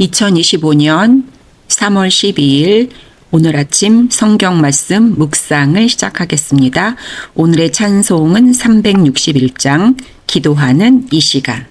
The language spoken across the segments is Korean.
2025년 3월 12일 오늘 아침 성경 말씀 묵상을 시작하겠습니다. 오늘의 찬송은 361장 기도하는 이 시간.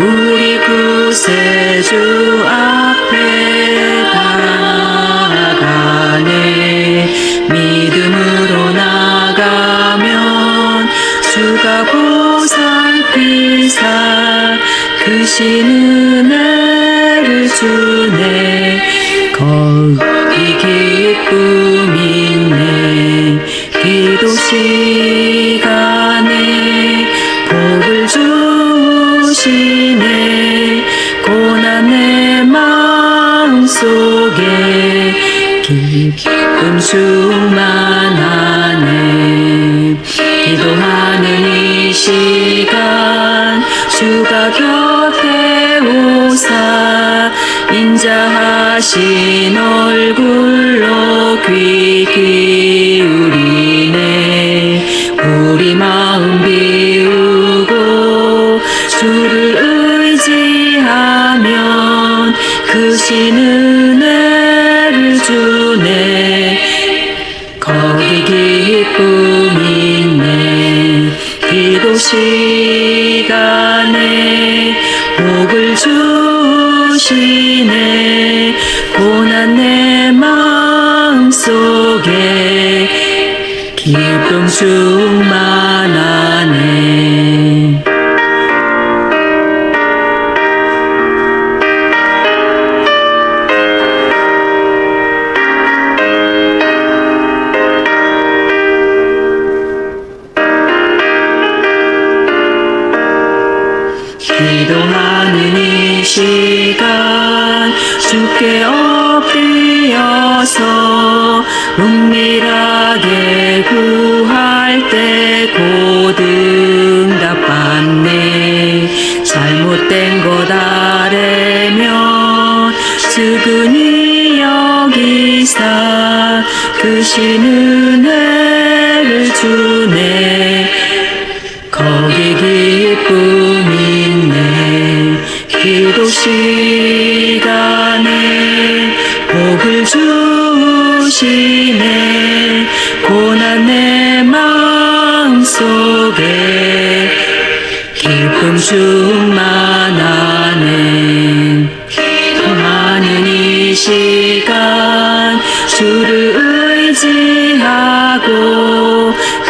우리 구세주 앞에 나가네. 믿음으로 나가면 주가 보살피사 크신 은혜를 주네. 거기 기쁨 마음속에 기쁨 충만하네 기도하는 이 시간 주가 곁에 오사 인자하신 얼굴로 귀 기울이네. 우리 마음 비우고 주를 의지하면 크신 은 시간에 복을 주시네. 고난 내 마음 속에 기쁨 충만하 시간 주께 엎드려서 은밀하게 구할 때 고등답 받네. 잘못된 것 아래면 측은히 여기사 크신 은혜를 주네 주시네 고난 내 마음속에 기쁨 충만하네. 기도하는 이 시간 주를 의지하고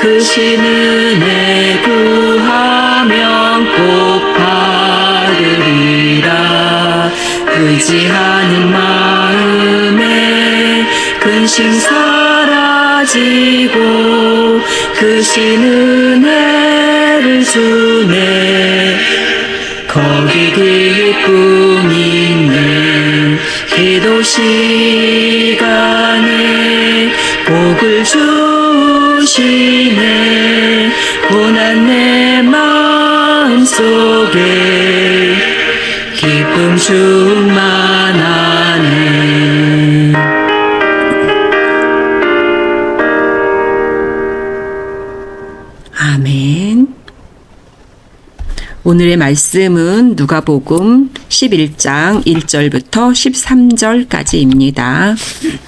크신 은혜 구하면 꼭 받으리라. 의지하 근심 사라지고 크신 은혜를 주네. 거기 기쁨 있네 기도 시간에 복을 주시네. 고난 내 마음 속에 기쁨 충만하 오늘의 말씀은 누가복음 11장 1절부터 13절까지입니다.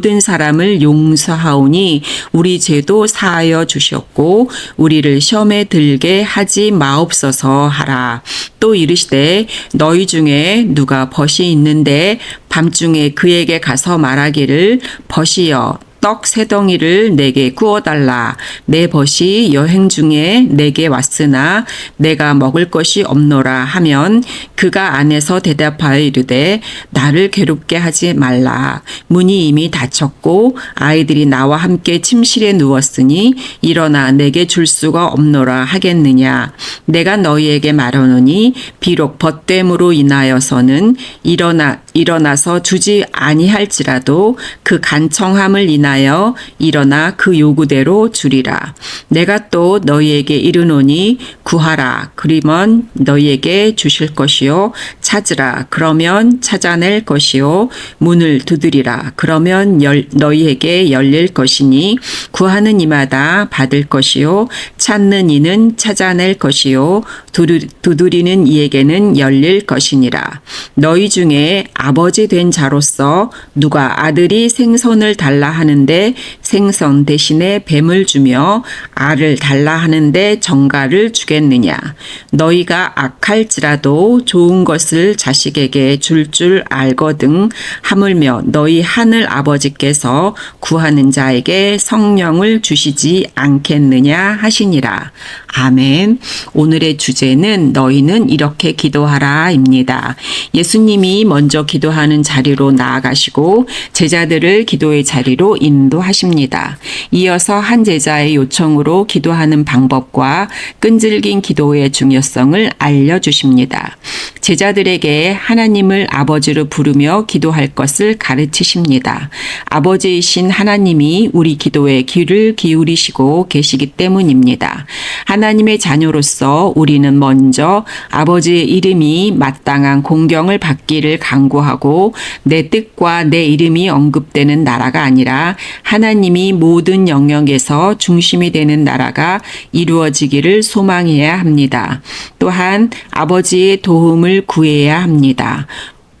모든 사람을 용서하오니 우리 죄도 사하여 주셨고 우리를 시험에 들게 하지 마옵소서 하라. 또 이르시되 너희 중에 누가 벗이 있는데 밤중에 그에게 가서 말하기를 벗이여 떡 세 덩이를 내게 구워 달라. 내 벗이 여행 중에 내게 왔으나 내가 먹을 것이 없노라 하면 그가 안에서 대답하여 이르되 나를 괴롭게 하지 말라. 문이 이미 닫혔고 아이들이 나와 함께 침실에 누웠으니 일어나 내게 줄 수가 없노라 하겠느냐. 내가 너희에게 말하노니 비록 벗됨으로 인하여서는 일어나 일어나서 주지 아니할지라도 그 간청함을 인하 여 일어나 그 요구대로 주리라. 내가 또 너희에게 이르노니 구하라. 그러면 너희에게 주실 것이요 찾으라. 그러면 찾아낼 것이요 문을 두드리라. 그러면 열, 너희에게 열릴 것이니 구하는 이마다 받을 것이요 찾는 이는 찾아낼 것이요 두드, 두드리는 이에게는 열릴 것이니라. 너희 중에 아버지 된 자로서 누가 아들이 생선을 달라 하는 데 생선 대신에 뱀을 주며 알을 달라 하는데 정가를 주겠느냐. 너희가 악할지라도 좋은 것을 자식에게 줄줄 알거든 하물며 너희 하늘 아버지께서 구하는 자에게 성령을 주시지 않겠느냐 하시니라. 아멘. 오늘의 주제는 너희는 이렇게 기도하라입니다. 예수님이 먼저 기도하는 자리로 나아가시고 제자들을 기도의 자리로 인 도하십니다. 이어서 한 제자의 요청으로 기도하는 방법과 끈질긴 기도의 중요성을 알려주십니다. 제자들에게 하나님을 아버지로 부르며 기도할 것을 가르치십니다. 아버지이신 하나님이 우리 기도에 귀를 기울이시고 계시기 때문입니다. 하나님의 자녀로서 우리는 먼저 아버지의 이름이 마땅한 공경을 받기를 강구하고 내 뜻과 내 이름이 언급되는 나라가 아니라 하나님이 모든 영역에서 중심이 되는 나라가 이루어지기를 소망해야 합니다. 또한 아버지의 도움을 구해야 합니다.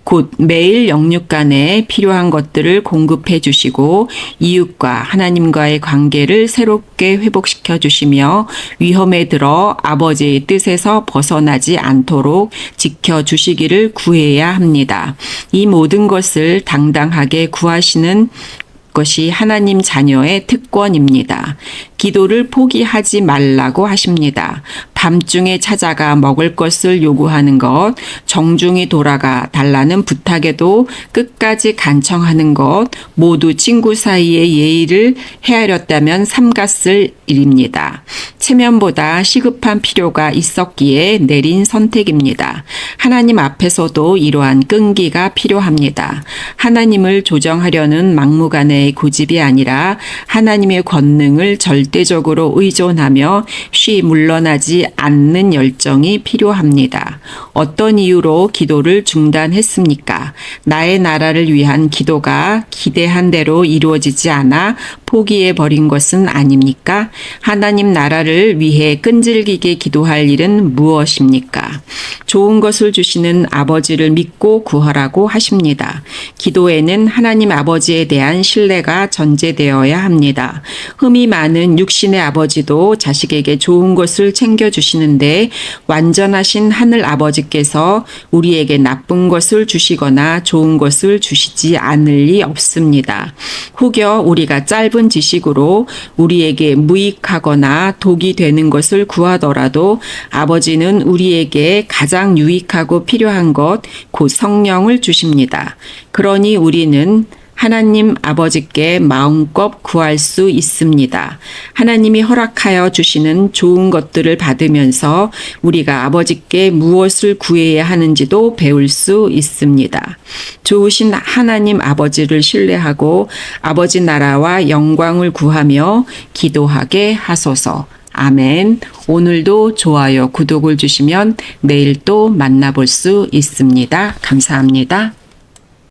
곧 매일 영육 간에 필요한 것들을 공급해 주시고 이웃과 하나님과의 관계를 새롭게 회복시켜 주시며 위험에 들어 아버지의 뜻에서 벗어나지 않도록 지켜 주시기를 구해야 합니다. 이 모든 것을 당당하게 구하시는 것이 하나님 자녀의 특권입니다. 기도를 포기하지 말라고 하십니다. 밤중에 찾아가 먹을 것을 요구하는 것, 정중히 돌아가 달라는 부탁에도 끝까지 간청하는 것, 모두 친구 사이의 예의를 헤아렸다면 삼갔을 일입니다. 체면보다 시급한 필요가 있었기에 내린 선택입니다. 하나님 앞에서도 이러한 끈기가 필요합니다. 하나님을 조정하려는 막무가내의 고집이 아니라 하나님의 권능을 절대적으로 의존하며 쉬 물러나지 않는 열정이 필요합니다. 어떤 이유로 기도를 중단했습니까? 나의 나라를 위한 기도가 기대한 대로 이루어지지 않아 포기해 버린 것은 아닙니까? 하나님 나라를 위해 끈질기게 기도할 일은 무엇입니까? 좋은 것을 주시는 아버지를 믿고 구하라고 하십니다. 기도에는 하나님 아버지에 대한 신뢰가 전제되어야 합니다. 흠이 많은 육신의 아버지도 자식에게 좋은 것을 챙겨주시는데 완전하신 하늘 아버지께서 우리에게 나쁜 것을 주시거나 좋은 것을 주시지 않을 리 없습니다. 혹여 우리가 짧은 지식으로 우리에게 무익하거나 독이 되는 것을 구하더라도 아버지는 우리에게 가장 유익하고 필요한 것, 곧 성령을 주십니다. 그러니 우리는 하나님 아버지께 마음껏 구할 수 있습니다. 하나님이 허락하여 주시는 좋은 것들을 받으면서 우리가 아버지께 무엇을 구해야 하는지도 배울 수 있습니다. 좋으신 하나님 아버지를 신뢰하고 아버지 나라와 영광을 구하며 기도하게 하소서. 아멘. 오늘도 좋아요, 구독을 주시면 내일 또 만나볼 수 있습니다. 감사합니다.